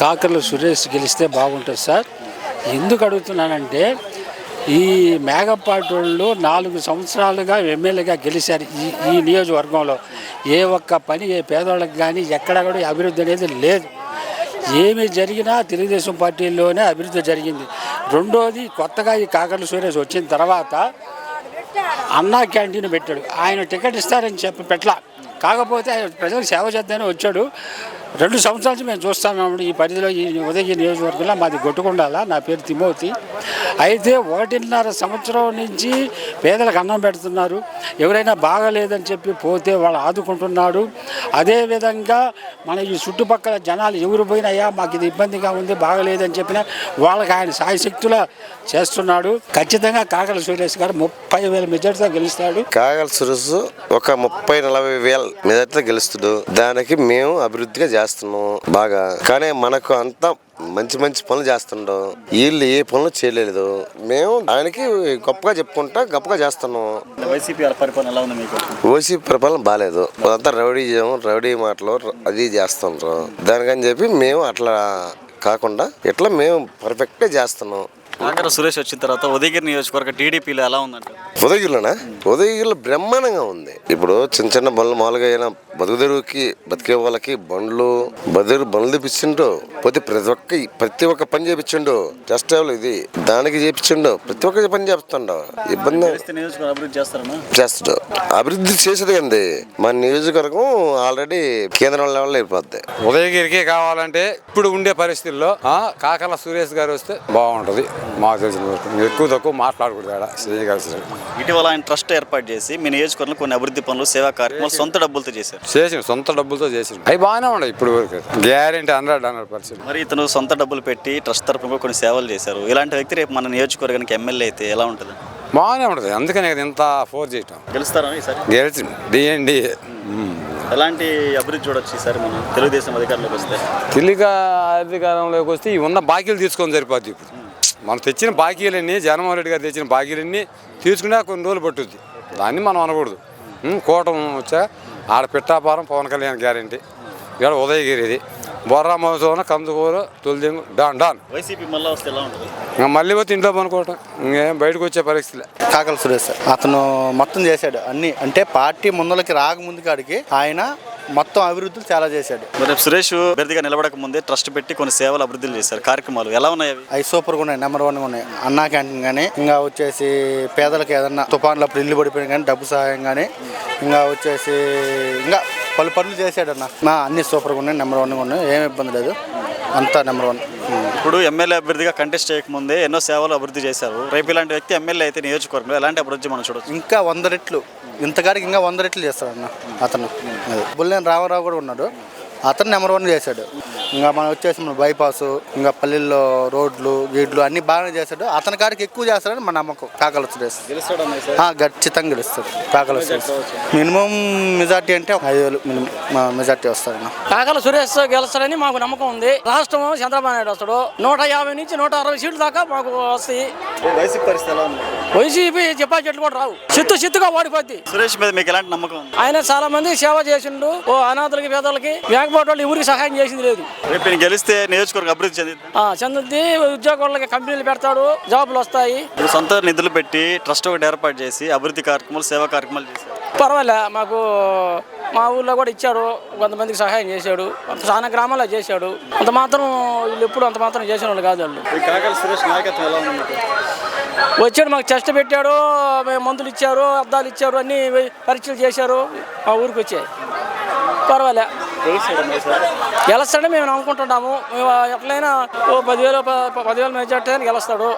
కాకర్ల సురేష్ గెలిస్తే బాగుంటుంది సార్. ఎందుకు అడుగుతున్నానంటే ఈ మేఘపాటి వాళ్ళు నాలుగు సంవత్సరాలుగా ఎమ్మెల్యేగా గెలిచారు ఈ ఈ నియోజకవర్గంలో. ఏ ఒక్క పని ఏ పేదవాళ్ళకి కానీ ఎక్కడ కూడా అభివృద్ధి అనేది లేదు. ఏమి జరిగినా తెలుగుదేశం పార్టీలోనే అభివృద్ధి జరిగింది. రెండోది కొత్తగా ఈ కాకర్ల సురేష్ వచ్చిన తర్వాత అన్నా క్యాంటీన్ పెట్టాడు. ఆయన టికెట్ ఇస్తారని చెప్పి పెట్టలా. కాకపోతే ఆయన ప్రజలకు సేవ చేద్దామని వచ్చాడు. రెండు సంవత్సరాల నుంచి మేము చూస్తున్నాము ఈ పరిధిలో ఈ ఉదయ నియోజకవర్గంలో మాది గొట్టుకుండాల నా పేరు తిమోతి. అయితే ఒకటిన్నర సంవత్సరం నుంచి పేదలకు అన్నం పెడుతున్నారు. ఎవరైనా బాగలేదని చెప్పి పోతే వాళ్ళు ఆదుకుంటున్నాడు అదేవిధంగా మన ఈ చుట్టుపక్కల జనాలు ఎవరు పోయినాయా మాకు ఇది ఇబ్బందిగా ఉంది బాగలేదని చెప్పిన వాళ్ళకి ఆయన సాయశక్తుల చేస్తున్నాడు. ఖచ్చితంగా కాకల సురేష్ గారు ముప్పై వేల మెజార్టీతో గెలుస్తాడు. కాగల సురేష్ ఒక ముప్పై నలభై వేల మెజార్టీతో గెలుస్తుడు. దానికి మేము అభివృద్ధిగా చేస్తున్నాం బాగా. కానీ మనకు అంతా మంచి మంచి పనులు చేస్తుండో వీళ్ళు ఏ పనులు చేయలేదు. మేము ఆయనకి గొప్పగా చెప్పుకుంటా గొప్పగా చేస్తున్నాం. వైసీపీ ఓసీ పరిపాలన బాగాలేదు అదంతా రౌడీ రౌడీ మాటలు అది చేస్తుండ్రు. దానికని చెప్పి మేము అట్లా కాకుండా ఇట్లా మేము పర్ఫెక్ట్గా చేస్తున్నాం. కాకర సురేష్ వచ్చిన తర్వాత ఉదయగిరి నియోజకవర్గ టీడీపీలో ఎలా ఉందంటే ఉదయగిరిలోనా? ఉదయగిరిలో బ్రహ్మాండంగా ఉంది. ఇప్పుడు చిన్న చిన్న బండ్లు మామూలుగా అయినా బతుకుదెరువుకి బతికే వాళ్ళకి బండ్లు బదురు బండ్లు తెప్పించిండు. పోతే ప్రతి ఒక్క ప్రతి ఒక్క పని చేపించిండు. టెస్ట్ ఇది? దానికి చేపించిండు. ప్రతి ఒక్క పని చేస్తుండు ఇబ్బంది చేస్తాడు. అభివృద్ధి చేసేది కండి మన నియోజకవర్గం ఆల్రెడీ కేంద్రం లెవెల్లో అయిపోద్ది. ఉదయగిరికి కావాలంటే ఇప్పుడు ఉండే పరిస్థితుల్లో ఆ, కాకల సురేష్ గారు వస్తే బాగుంటుంది. మాకు తెలిసిన వరకు ఎక్కువ తక్కువ మాట్లాడకూడదు ఆడ. శ్రీ. ఇటీవల ఆయన ట్రస్ట్ ఏర్పాటు చేసి మీ నియోజకవర్గంలో కొన్ని అభివృద్ధి పనులు సేవా కార్యక్రమాలు సొంత డబ్బులతో చేశారు. చేసిన. సొంత డబ్బులతో చేసిన. అవి బాగానే ఉన్నాయి ఇప్పుడు వరకు. Guarantee hundred hundred percent. మరి ఇతను సొంత డబ్బులు పెట్టి ట్రస్ట్ తరపున కూడా కొన్ని సేవలు చేశారు. ఇలాంటి వ్యక్తి రేపు మన నియోజకవర్గానికి ఎమ్మెల్యే అయితే ఎలా ఉంటుంది? బాగానే ఉంటుంది. అందుకనే కదా ఇంత ఫోర్ చేయటం. గెలుస్తారా ఈసారి? గెలిచి డిఎండి ఎలాంటి అభివృద్ధి చూడొచ్చు ఈసారి మనం తెలుగుదేశం అధికారంలోకి వస్తే? తెలియక అధికారంలోకి వస్తే ఉన్న బాకీలు తీసుకొని సరిపోద్ది ఇప్పుడు. మనం తెచ్చిన బాకీలన్నీ జగన్మోహన్ రెడ్డి గారు తెచ్చిన బాకీలన్నీ తీసుకునే కొన్ని రోజులు పట్టుద్ది. దాన్ని మనం అనకూడదు. ఉం, కూటమి వచ్చా ఆడ పిట్టాపురం పవన్ కళ్యాణ్ గ్యారంటీ. ఇక్కడ ఉదయగిరిది బొర్రా మోసోన కందుకూరు తొలిదింగు డాన్ డాన్. వైసీపీ మళ్ళీ వస్తే ఎలా ఉంటుంది? ఇంకా మళ్ళీ పోతే ఇంట్లో పనుకోవటం. ఇంకేం బయటకు వచ్చే పరిస్థితులే. కాకల సురేష్ సార్. అతను మొత్తం చేశాడు. అన్ని అంటే పార్టీ ముందలకి రాకముందు కాడికి ఆయన మొత్తం అభివృద్ధులు చాలా చేశాడు. మరి సురేష్ అభ్యర్థిగా నిలబడక ముందే ట్రస్ట్ పెట్టి కొన్ని సేవలు అభివృద్ధులు చేశారు. కార్యక్రమాలు ఎలా ఉన్నాయి అవి? అవి సూపర్గా ఉన్నాయి. నెంబర్ వన్గా ఉన్నాయి. అన్నా క్యాంటీన్ కానీ ఇంకా వచ్చేసి పేదలకు ఏదన్నా తుఫాన్లు అప్పుడు ఇల్లు పడిపోయిన కానీ డబ్బు సహాయం కానీ ఇంకా వచ్చేసి ఇంకా పలు పనులు చేశాడు అన్న. నా అన్ని సూపర్గా ఉన్నాయి. నెంబర్ వన్గా ఉన్నాయి. ఏం ఇబ్బంది లేదు. అంతా నెంబర్ వన్ ఇప్పుడు ఎమ్మెల్యే అభ్యర్థిగా కంటెస్ట్ చేయకముందే ఎన్నో సేవలు అభివృద్ధి చేశారు. రేపు ఇలాంటి వ్యక్తి ఎమ్మెల్యే అయితే నియోజకవర్గంలో ఎలాంటి అభివృద్ధి మనం చూడొచ్చు? ఇంకా వంద రెట్లు ఇంతకాడికి ఇంకా వంద రెట్లు చేస్తాడు అన్న అతను. బుల్లేని రామారావు కూడా ఉన్నాడు. అతను నెంబర్ వన్ చేశాడు. ఇంకా మనం వచ్చేసి మన బైపాస్ ఇంకా పల్లెల్లో రోడ్లు గీడ్లు అన్ని బాగానే చేశాడు. అతని కాడికి ఎక్కువ చేస్తాడని మన నమ్మకం. కాకల సురేష్ ఆ, ఖచ్చితంగా గెలుస్తాడు. కాకల సురేష్ మినిమం మెజార్టీ అంటే ఐదు వేలు మినిమం మెజార్టీ వస్తాడన్న. కాకల సురేష్ గెలుస్తాడని మాకు నమ్మకం ఉంది. రాష్ట్రం చంద్రబాబు నాయుడు వస్తాడు. నూట యాభై నుంచి నూట అరవై సీట్లు దాకా మాకు వస్తాయి. వైసీపీ చెప్పా చెట్లు కూడా రావు. చిత్తు చిత్తుగా ఓడిపోద్ది. సురేష్ మీద మీకు ఎలాంటి నమ్మకం ఉంది? ఆయన చాలా మంది సేవ చేసిండు. ఓ అనాథలకి పేదలకి బ్యాంక్ వాళ్ళు ఎవరికి సహాయం చేసింది లేదు. రేపు ఈయన గెలిస్తే నియోజకవర్గం అభివృద్ధి చెందింది ఆ ఉద్యోగులకి కంపెనీలు పెడతాడు జాబులు వస్తాయి. ఇప్పుడు సొంత నిధులు పెట్టి ట్రస్ట్ ఒకటి ఏర్పాటు చేసి అభివృద్ధి కార్యక్రమాలు సేవా కార్యక్రమాలు చేశారు. పర్వాలే మాకు మా ఊర్లో కూడా ఇచ్చాడు కొంతమందికి సహాయం చేశాడు చాలా గ్రామాల్లో చేశాడు. అంత మాత్రం వీళ్ళు ఎప్పుడు అంత మాత్రం చేసిన వాళ్ళు కాదు వాళ్ళు. కాకల సురేష్ నాయకత్వం ఎలా ఉంది? మీకు వచ్చాడు మాకు టెస్ట్ పెట్టాడు మేము మందులు ఇచ్చారు అద్దాలు ఇచ్చారు అన్ని పరీక్షలు చేశారు మా ఊరికి వచ్చాయి. పర్వాలే? గెలుస్తాడని మేము అనుకుంటున్నాము మేము ఎట్లయినా ఓ పదివేలు పదివేల పదివేలు మెజార్టీ అని గెలుస్తాడు.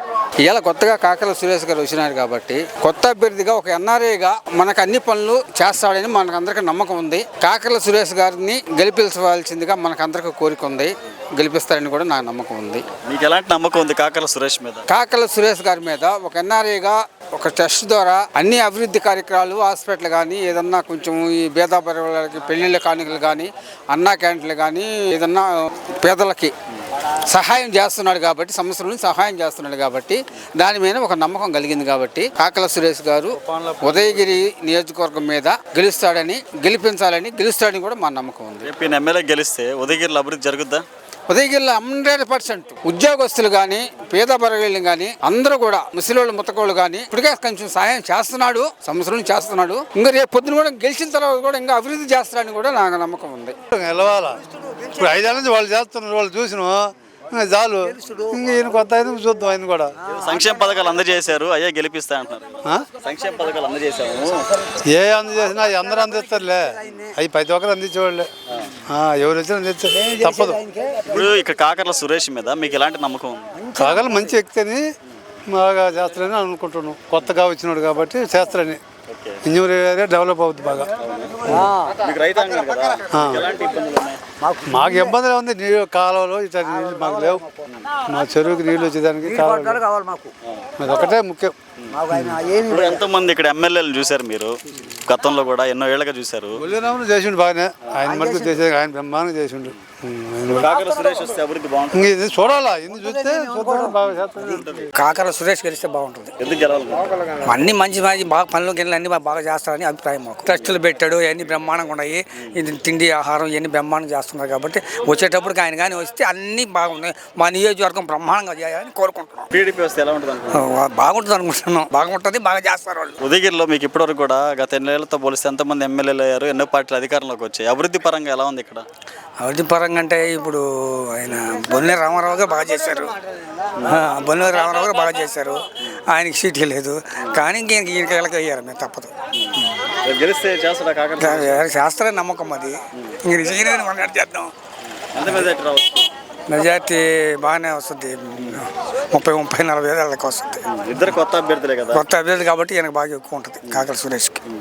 ఇలా కొత్తగా కాకల సురేష్ గారు వచ్చినారు కాబట్టి కొత్త అభ్యర్థిగా ఒక ఎన్ఆర్ఐగా మనకు అన్ని పనులు చేస్తాడని మనకు అందరికీ నమ్మకం ఉంది. కాకల సురేష్ గారిని గెలిపించవలసిందిగా మనకు అందరికీ కోరిక ఉంది. గెలిపిస్తారని కూడా నాకు నమ్మకం ఉంది. మీకు ఎలాంటి నమ్మకం ఉంది కాకల సురేష్ మీద? కాకల సురేష్ గారి మీద ఒక ఎన్ఆర్ఐగా ఒక టెస్ట్ ద్వారా అన్ని అభివృద్ధి కార్యక్రమాలు హాస్పిటల్ కానీ ఏదన్నా కొంచెం ఈ పేద పరివాళ్ళకి పెళ్ళిళ్ళ కానుకలు కానీ అన్నా క్యాంటీన్లు కానీ ఏదన్నా పేదలకి సహాయం చేస్తున్నాడు కాబట్టి సమస్యలను సహాయం చేస్తున్నాడు కాబట్టి దాని మీద ఒక నమ్మకం కలిగింది కాబట్టి కాకల సురేష్ గారు ఉదయగిరి నియోజకవర్గం మీద గెలుస్తాడని గెలిపించాలని గెలుస్తాడని కూడా మా నమ్మకం ఉంది. ఈయన ఎమ్మెల్యే గెలిస్తే ఉదయగిరిలో అభివృద్ధి జరుగుద్దా? ఉదయగిరిలో హండ్రెడ్ పర్సెంట్. ఉద్యోగస్తులు కానీ పేద బరగళ్ళు కానీ అందరూ కూడా ముసలిళ్ళు ముతకోళ్ళు కానీ ఇప్పటికే కొంచెం సహాయం చేస్తున్నాడు సంవత్సరం చేస్తున్నాడు. ఇంకా రేపు పొద్దున కూడా గెలిచిన తర్వాత కూడా ఇంకా అభివృద్ధి చేస్తాడని కూడా నాకు నమ్మకం ఉంది. గెలవాలా ఇప్పుడు ఐదేళ్ళ నుంచి వాళ్ళు చేస్తున్నారు వాళ్ళు చూసినాం. ఇంకా చాలు. ఇంక ఈయన కొత్త ఆయన చూద్దాం ఆయన కూడా. సంక్షేమ పథకాలు అందజేశారు. అయ్యే గెలిపిస్తా అంటున్నారు. ఆ? సంక్షేమ పథకాలు అందజేశాము. ఏ అందజేసినా అవి అందరూ అందిస్తారులే. అవి ప్రతి ఒక్కరు అందించేవాళ్ళే. ఆ, ఎవరు వచ్చినా అందిస్తారు. తప్పదు. ఇప్పుడు ఇక్కడ కాకర్ల సురేష్ మీద మీకు ఎలాంటి నమ్మకం ఉంది? కాగల మంచి వ్యక్తిని బాగా చేస్తారని అనుకుంటున్నాను కొత్తగా వచ్చినాడు కాబట్టి చేస్తారని. ఇంజనీర్ ఏరియా డెవలప్ అవుతుంది బాగా. మీకు రైతాంగం కదా. ఎలాంటి ఇబ్బందులు ఉన్నాయి? మాకు ఇబ్బంది ఉంది. నీళ్ళు కాలువలు ఇట్లా నీళ్ళు మాకు లేవు. మా చెరువుకి నీళ్ళు వచ్చేదానికి కావాలి మాకు. ఒకటే ముఖ్యం. ఇప్పుడు ఎంతో మంది ఇక్కడ ఎమ్మెల్యేలు చూశారు మీరు? గతంలో కూడా ఎన్నో ఏళ్ళగా చూశారు. చేసిండు బాగానే. ఆయన మటుకు చేసేది ఆయన బ్రహ్మాండంగా చేసిండు. కాకర సురేష్ వస్తే అభివృద్ధి బాగుంటుంది? ఇది చూడాలా? ఇది చూస్తే చూద్దాం. బాగా చేస్తాడు. కాకర సురేష్ గెలిస్తే బాగుంటుంది. ఎందుకు గెలవాలి అన్ని మంచి మంచి బాగా పనులు గిన్నెలు అన్ని బాగా చేస్తారని అభిప్రాయం మాకు. ట్రస్టులు పెట్టాడు ఇవన్నీ బ్రహ్మాండంగా ఉన్నాయి. ఇది తిండి ఆహారం ఇవన్నీ బ్రహ్మాండంగా చేస్తున్నారు కాబట్టి వచ్చేటప్పటికి ఆయన కానీ వస్తే అన్నీ బాగున్నాయి. మా నియోజకవర్గం బ్రహ్మాండంగా చేయాలని కోరుకుంటున్నాం. టీడీపీ వస్తే ఎలా ఉంటుంది అనుకుంటున్నారు? బాగుంటుంది అనుకుంటున్నాం. బాగుంటుంది బాగా చేస్తారు వాళ్ళు. ఉదయగిరిలో మీకు ఇప్పటివరకు కూడా గత ఎన్నేళ్ళతో పోలిస్తే ఎంతమంది ఎమ్మెల్యేలు అయ్యారు? ఎన్నో పార్టీలు అధికారంలోకి వచ్చాయి. అభివృద్ధి పరంగా ఎలా ఉంది ఇక్కడ? అభివృద్ధి పరంగా అంటే ఇప్పుడు ఆయన బొన్నే రామారావు గారు బాగా చేశారు. బొన్నే రామారావు గారు బాగా చేశారు. ఆయనకి సీట్ లేదు కానీ ఇంక ఈయనకి వీళ్ళకి అయ్యారు మేము తప్పదు. గెలిస్తే నమ్మకం అది ఇంక చేయలేదని మనం చేద్దాం. మెజార్టీ బాగానే వస్తుంది. ముప్పై ముప్పై నలభై వేలకి వస్తుంది. ఇద్దరు కొత్త అభ్యర్థులే కదా. కొత్త అభ్యర్థి కాబట్టి ఈయనకు బాగా ఎక్కువ ఉంటుంది కాకర సురేష్కి.